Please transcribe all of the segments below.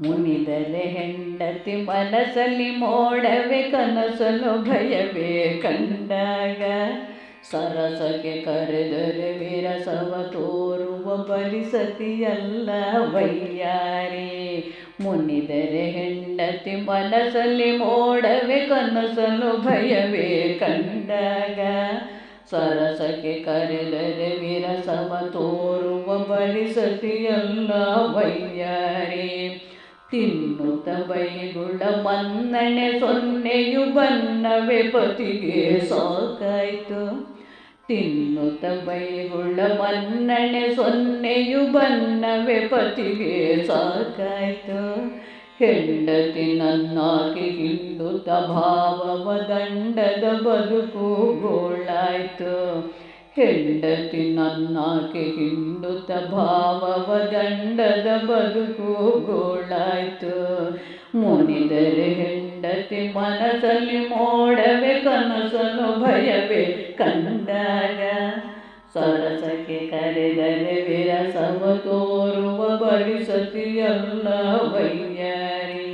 ಮುನಿದರೆ ಹೆಂಡತಿ ಮನಸ್ಸಲ್ಲಿ ಮೋಡವೆ ಕನಸಲು ಭಯವೇ ಕಂಡಾಗ. ಸರಸಕ್ಕೆ ಕರೆದರೆ ವಿರಸವ ತೋರುವ ಬಲಿಸತಿಯಲ್ಲ ವೈಯಾರಿ. ಮುನಿದರೆ ಹೆಂಡತಿ ಮನಸ್ಸಲ್ಲಿ ಮೋಡವೆ ಕನಸಲು ಭಯವೇ ಕಂಡಾಗ. ಸರಸಕ್ಕೆ ಕರೆದರೆ ವಿರಸವ ತೋರುವ ಬಲಿಸತಿಯಲ್ಲ ವೈಯಾರಿ. ತಿನ್ನುತ್ತ ಬೈಗುಳ ಮನ್ನಣೆ ಸೊನ್ನೆಯು ಬನ್ನವೇ ಪತಿಗೆ ಸಾಕಾಯ್ತು. ತಿನ್ನುತ್ತ ಬೈಗುಳ ಮನ್ನಣೆ ಸೊನ್ನೆಯು ಬನ್ನವೇ ಪತಿಗೆ ಸಾಕಾಯ್ತು. ಹೆಂಡತಿ ನನ್ನಾಗಿ ಹಿಂಡುತ್ತ ಭಾವವ ದಂಡದ ಬದುಕು ಗೋಳಾಯ್ತು. ಹೆಂಡತಿ ನನ್ನಾಕೆ ಹಿಂಡುತ್ತ ಭಾವವ ದಂಡದ ಬದುಕು ಗೋಳಾಯ್ತು. ಮುನಿದರೆ ಹೆಂಡತಿ ಮನಸ್ಸಲ್ಲಿ ಮೋಡವೆ ಕನಸಲು ಭಯವೇ ಕಂಡಾಗ. ಸರಸಕ್ಕೆ ಕರೆದರೆ ವಿರಸವ ತೋರುವ ಬರಿಸತಿಯಲ್ಲ ವೈಯಾರಿ.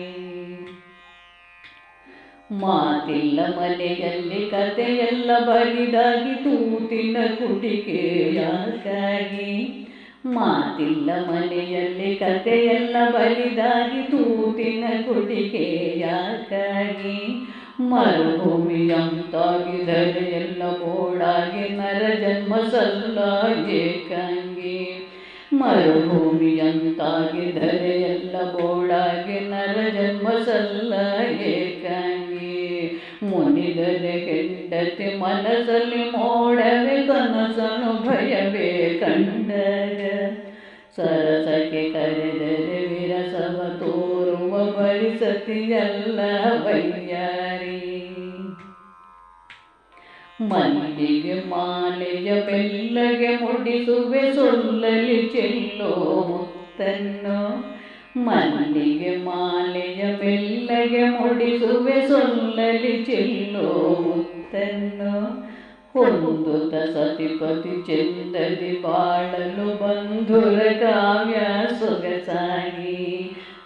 ಮಾತಿಲ್ಲ ಮನೆಯಲ್ಲಿ ಕಥೆಯೆಲ್ಲ ಬರಿದಾಗಿ ತೂತಿನ ಕುಟಿಕೆ ಯಾಕಾಗಿ ಮಾತಿಲ್ಲ ಮನೆಯಲ್ಲಿ ಕಥೆಯೆಲ್ಲ ಬಲಿದಾಗಿ ತೂತಿನ ಕುಡಿಕೆ ಯಾಕಾಗಿ ಮರುಭೂಮಿಯಂತಾಗಿ ಎಲ್ಲ ಬೋಳಾಗಿ ನರ ಜನ್ಮ ಸಲ್ಲ ಮರುಭೂಮಿಯಂತಾಗಿ ಎಲ್ಲ ಬೋಳಾಗಿ ನರ ಜನ್ಮ ಸಲ್ಲ ಹೆಂಡತಿ ಮನಸ್ಸಲ್ಲಿ ಮೋಡವೆ ಕನಸನು ಭಯವೇ ಕಂಡಗ. ಸರಸಕ್ಕೆ ಕರೆದರೆ ವಿರಸವ ತೋರುವ ಪರಿಸತಿಯಲ್ಲ ವೈಯಾರಿ. ಮಲ್ಲಿಗೆ ಮಾಲೆಯ ಬೆಲ್ಲಗೆ ಮುಡಿಸುವೆ ಸೊಲ್ಲಲಿ ಚೆಲ್ಲೋ ಮುತ್ತನ್ನು. ಮಲ್ಲಿಗೆ ಮಾಲೆಯ ಬೆಲ್ಲಗೆ ಮುಡಿಸುವೆ ಸೊಲ್ಲಲಿ ಚೆಲ್ಲೋ ಮುತ್ತನ್ನು ಹೊಂದುತ್ತ ಸತಿಪತಿ ಚೆಂದದಿ ಬಾಳಲು ಬಂಧುರ ಕಾವ್ಯ ಸೊಗಸಾಗಿ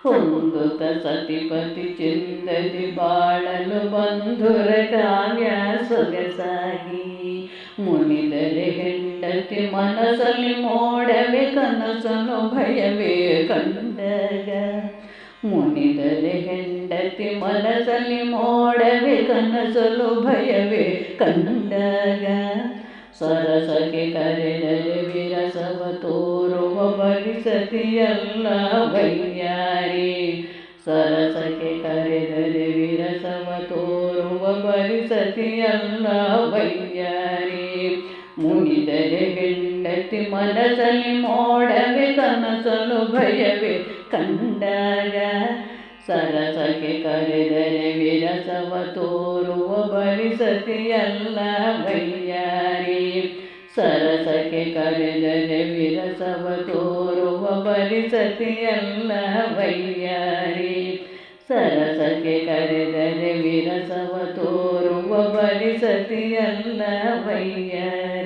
ಹೊಂದುತ್ತ ಸತಿಪತಿ ಚೆಂದದಿ ಬಾಳಲು ಬಂಧುರ ಕಾವ್ಯ ಸೊಗಸಾಗಿ ಮುನಿದರೆ ಹೆಂಡತಿ ಮನಸ್ಸಲ್ಲಿ ಮೋಡವೇ ಕನಸನು ಭಯವೇ ಕಂಡಗ ಮುನಿದರೆ ಹೆಂಡತಿ ಮನಸ್ಸಲ್ಲಿ ಮೋಡವೇ ಕನಸಲು ಭಯವೇ ಕಂಡಗ. ಸರಸಕ್ಕೆ ಕರೆದರೆ ವಿರಸವ ತೋರುವ ಬಲಿಸತಿಯಲ್ಲ ಭಯ್ಯಾರಿ ಸರಸಕ್ಕೆ ಕರೆದರೆ ವಿರಸವ ತೋರುವ ಬರಿಸತಿಯಲ್ಲ ವೈಯಾರಿ. ಮುನಿದರೆ ಹೆಂಡತಿ ಮನಸ್ಸಲ್ಲಿ ಮೋಡವೇ ಕನಸಲು ಭಯವೇ ಕಂಡಾಗ ಸರಸಕ್ಕೆ ಕರೆದರೆ ವಿರಸವ ತೋರುವ ಬರಿಸತಿಯಲ್ಲ ಬಯ್ಯಾರಿ ಸರಸಕ್ಕೆ ಕರೆದರೆ ವಿರಸವ ತೋರುವ ಬರಿಸತಿಯಲ್ಲ ಬಯ್ಯಾರಿ ಸರಸಕ್ಕೆ ಕರೆದರೆ ವಿರಸವ ತೋರುವ ಬರಿಸತಿಯಲ್ಲ ವೈಯಾರಿ